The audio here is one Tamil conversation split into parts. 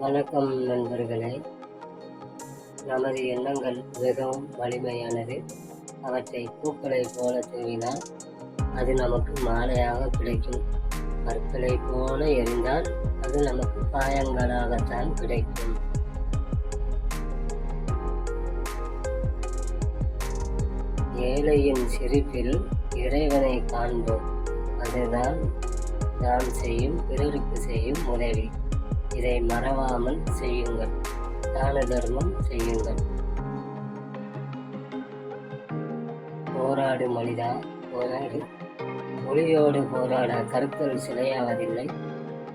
வணக்கம் நண்பர்களே. நமது எண்ணங்கள் மிகவும் வலிமையானது. அவற்றை பூக்களை போல தூவினால் அது நமக்கு மாலையாக கிடைக்கும். கற்களை போல எரிந்தால் அது நமக்கு காயங்களாகத்தான் கிடைக்கும். ஏழையின் சிரிப்பில் இறைவனை காண்போம். அதுதான் நாம் செய்யும் பிறருக்கு செய்யும் உதவி. இதை மறவாமல் செய்யுங்கள். தான தர்மம் செய்யுங்கள். போராடு மனிதா போராடு. ஒளியோடு போராட கருக்கள் சிலையாவதில்லை.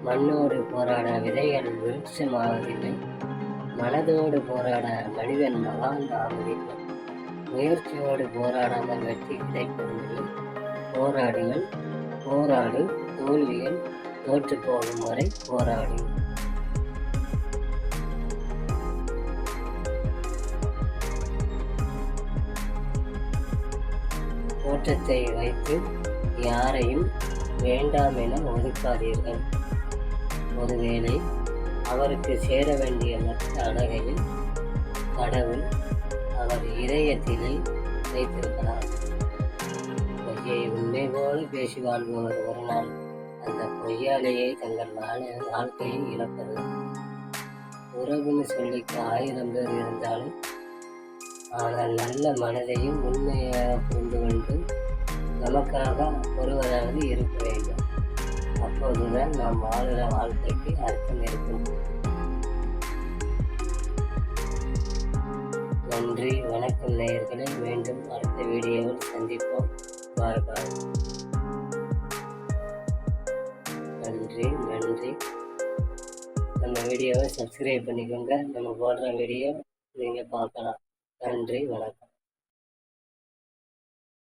மண்ணோடு போராட விதைகள் வெளிச்சமாவதில்லை மனதோடு போராட மனிதன் மகாந்தாவதில்லை முயற்சியோடு போராடாமல் வெற்றி கிடைப்பதில்லை. போராடுங்கள். போராடு தோல்விகள் தோற்று போகும் வரை போராடு தோற்றத்தை வைத்து யாரையும் வேண்டாம் என ஒதுக்காதீர்கள் ஒருவேளை அவருக்கு சேர வேண்டிய மற்ற அழகையில் கடவுள் அவர் இதயத்திலே வைத்திருக்கிறார் பொய்யை உண்மை போல பேசி வாழ்பவர் ஒரு நாள் அந்த பொய்யாலேயே தங்கள் வாழ்க்கையை இழப்பது. உறவுன்னு சொல்லிக்க ஆயிரம் பேர் இருந்தாலும் ஆனால் நல்ல மனதையும் உண்மையாக புரிந்து கொண்டு நமக்காக ஒருவராவது இருக்க வேண்டும். அப்போதுதான் நாம் வாழுற வாழ்க்கைக்கு அர்த்தம் இருக்கும். நன்றி வணக்கம் நேயர்களை. மீண்டும் அடுத்த வீடியோவில் சந்திப்போம். பாய் பாய். நன்றி நன்றி. நம்ம வீடியோவை சப்ஸ்கிரைப் பண்ணிக்கோங்க. நம்ம போடுற வீடியோ நீங்கள் பார்க்கலாம். நன்றி வணக்கம்.